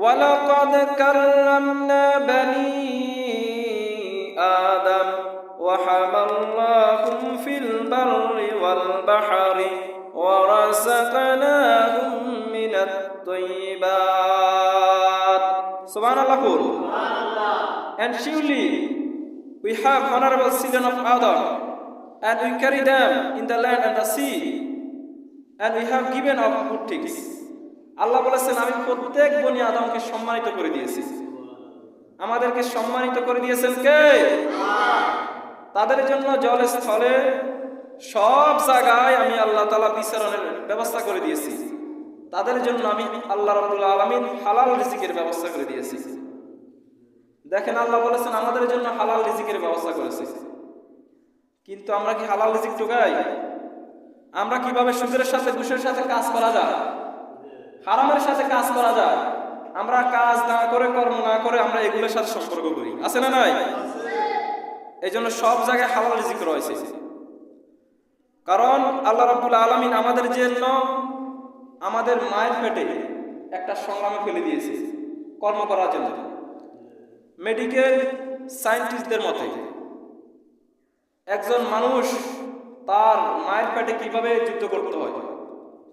ولقد كرمنا بني آدم وحملناهم في البر والبحر ورزقناهم من الطيبات سبحان الله قول And surely we have honorable children of Adam and we carry them in the land and the sea and we have given of good things আল্লাহ বলেছেন আমি প্রত্যেক বনি আদমকে সম্মানিত করে দিয়েছি। আমাদেরকে সম্মানিত করে দিয়েছেন কে? তাদের জন্য জলে স্থলে সব জায়গায় আমি আল্লাহ তালা বিচরণের ব্যবস্থা করে দিয়েছি। তাদের জন্য আমি আল্লাহ রবুল্লা আলমিন হালাল রিজিকের ব্যবস্থা করে দিয়েছি। দেখেন আল্লাহ বলেছেন আমাদের জন্য হালাল রিজিকের ব্যবস্থা করেছে। কিন্তু আমরা কি হালাল রিজিক টোকাই আমরা কীভাবে সুদের সাথে ঘুষের সাথে কাজ করা যায়? হারামের সাথে কাজ করা যায়। আমরা কাজ না করে, কর্ম না করে আমরা এগুলোর সাথে সম্পর্ক করি। আছে না নাই? এই জন্য সব জায়গায় হালাল রিজিক রয়েছে। কারণ আল্লাহ রাব্বুল আলামিন আমাদের জন্য আমাদের মায়ের পেটে একটা সংগ্রামে ফেলে দিয়েছে কর্ম করার জন্য। মেডিকেল সায়েন্টিস্টদের মতে, একজন মানুষ তার মায়ের পেটে কীভাবে যুদ্ধ করতে হয়?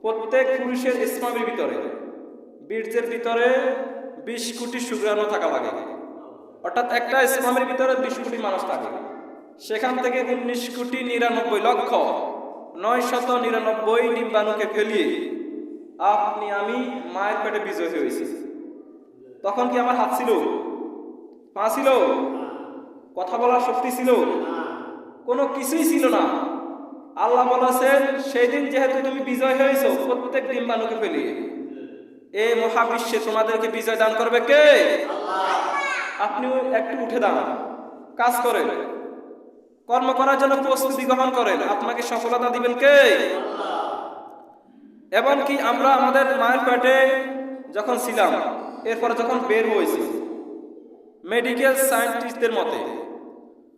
প্রত্যেক পুরুষের ইসলামের ভিতরে, বীর্যের ভিতরে বিশ কোটি শুক্রাণু থাকা লাগে। অর্থাৎ একটা ইসলামের ভিতরে বিশ কোটি মানুষ থাকে। সেখান থেকে উনিশ কোটি নিরানব্বই লক্ষ নয় শত নিরানব্বই ডিম্বাণুকে ফেলিয়ে আপনি, আমি মায়ের পেটে বিজয় হয়েছি। তখন কি আমার হাত ছিল? পা ছিল? কথা বলার শক্তি ছিল? কোনো কিছুই ছিল না। আল্লাহ বলেছেন সেই দিন যেহেতু তুমি বিজয় হয়েছো প্রত্যেক ডিম্বাণুকে ফেলিয়ে এ মহাবিশ্বে তোমাদেরকে বিজয় দান করবে কে? আপনি একটু উঠে দাঁড়ান কাজ করেন। কর্ম করার জন্য প্রস্তুতি গ্রহণ করেন আপনাকে সফলতা দিবেন কে? এবং কি আমরা আমাদের মায়ের পেটে যখন ছিলাম এরপরে যখন বের হয়েছি মেডিকেল সায়েন্টিস্টদের মতে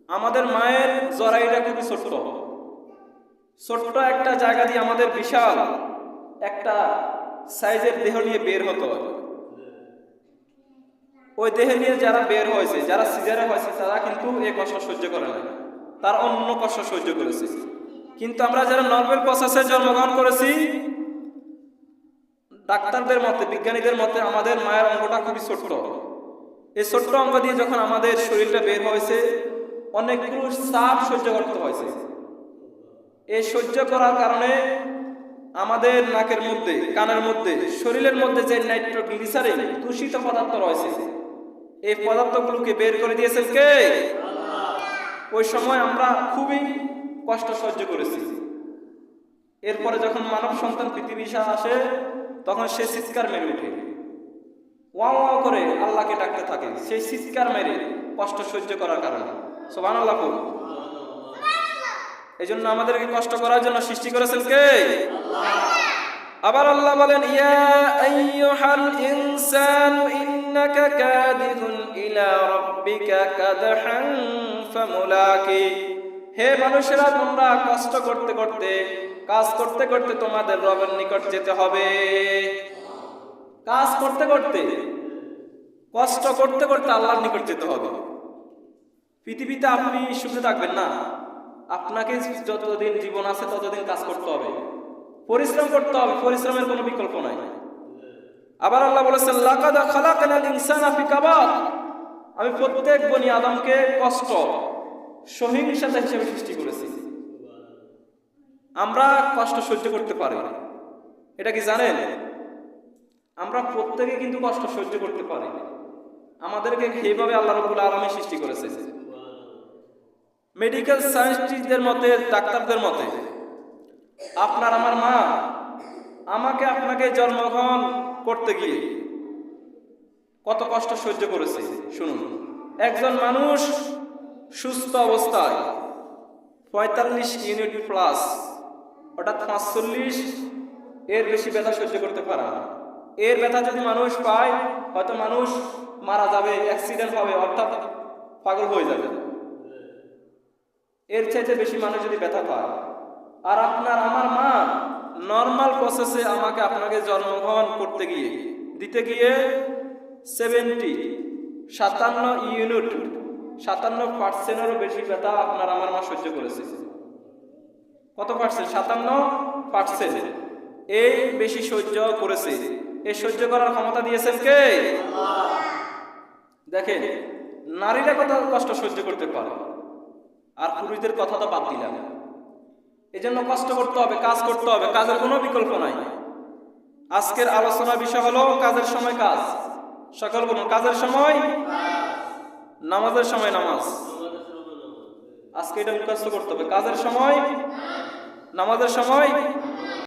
আমাদের মায়ের জরাইটা খুবই ছোট্ট। ছোট্ট একটা জায়গা দিয়ে আমাদের বিশাল একটা সাইজের দেহ নিয়ে বের হতো। ওই দেহ নিয়ে যারা বের হয়েছে, যারা সিজারে হয়েছে, তারা কিন্তু এই কষ্ট সহ্য করে না তার অন্য কষ্ট সহ্য করেছে। কিন্তু আমরা যারা নর্মাল প্রসেসে জন্মগ্রহণ করেছি, ডাক্তারদের মতে, বিজ্ঞানীদের মতে, আমাদের মায়ের অঙ্গটা খুবই ছোট্ট। এই ছোট্ট অঙ্গ দিয়ে যখন আমাদের শরীরটা বের হয়েছে অনেকগুলো চাপ সহ্য করতে হয়েছে। এই সহ্য করার কারণে আমাদের নাকের মধ্যে, কানের মধ্যে, শরীরের মধ্যে যে নাইট্রোগ্লিসারিন দূষিত পদার্থ রয়েছে, এই পদার্থগুলোকে বের করে দিয়েছেন কে? ওই সময় আমরা খুবই কষ্ট সহ্য করেছি। এরপরে যখন মানব সন্তান পৃথিবী আসে, তখন সে চিৎকার মেরে ওঠে। ওয়া ওয়া করে আল্লাহকে ডাকতে থাকে। সেই চিৎকার মেরে কষ্ট সহ্য করার কারণে। সোবান আল্লাহ এই জন্য আমাদেরকে কষ্ট করার জন্য সৃষ্টি করেছেন কে? আবার আল্লাহ বলেন, ইয়া আইয়ুহাল ইনসানু ইন্নাকা কাদিহুন ইলা রাব্বিকা কাদহান হে মানুষেরা, তোমরা কষ্ট করতে করতে, কাজ করতে করতে তোমাদের রবের নিকট যেতে হবে। কাজ করতে করতে, কষ্ট করতে করতে আল্লাহর নিকট যেতে হবে। পৃথিবীতে আপনি সুখে থাকবেন না। আপনাকে যতদিন জীবন আছে, ততদিন কাজ করতে হবে। পরিশ্রম করতে হবে, পরিশ্রমের কোনো বিকল্প নাই। আবার আল্লাহ বলেছেন, লাকাদ খালাকানাল ইনসানা ফি কাবাদ আমি প্রত্যেক বনি আদমকে কষ্ট, সহিংসতা হিসেবে সৃষ্টি করেছি। আমরা কষ্ট সহ্য করতে পারি। এটা কি জানেন? আমরা প্রত্যেকে কিন্তু কষ্ট সহ্য করতে পারি। আমাদেরকে সেইভাবে আল্লাহ রবুল আলমী সৃষ্টি করেছে মেডিকেল সায়েন্টিস্টদের মতে, ডাক্তারদের মতে, আপনার আমার মা আমাকে আপনাকে জন্মগ্রহণ করতে গিয়ে কত কষ্ট সহ্য করেছে, শুনুন। একজন মানুষ সুস্থ অবস্থায় পঁয়তাল্লিশ ইউনিট প্লাস অর্থাৎ পাঁচচল্লিশ, এর বেশি ব্যথা সহ্য করতে পারে না। এর ব্যথা যদি মানুষ পায়, হয়তো মানুষ মারা যাবে অ্যাক্সিডেন্ট হবে, অর্থাৎ পাগল হয়ে যাবে। এর চাইতে বেশি মানুষ যদি ব্যথা পায়। আর আপনার আমার মা নর্মাল প্রসেসে আমাকে আপনাকে জন্মগ্রহণ করতে গিয়ে দিতে গিয়ে সেভেন্টি সাতান্ন ইউনিট সাতান্ন পার্সেন্টেরও বেশি ব্যথা আপনার আমার মা সহ্য করেছে। কত পার্সেন্ট সাতান্ন পার্সেন্ট এই বেশি সহ্য করেছে। এই সহ্য করার ক্ষমতা দিয়েছেন কে? দেখেন নারীরা কত কষ্ট সহ্য করতে পারে। আর পুরুষদের কথা তো বাদ দিলাম। এই জন্য কষ্ট করতে হবে, কাজ করতে হবে, কাজের কোনো বিকল্প নাই। আজকের আলোচনা বিষয় হলো কাজের সময় কাজ। সকল বলুন, কাজের সময়? নামাজের সময় নামাজ। আজকে এটা মুখস্থ করতে হবে। কাজের সময়? নামাজের সময়?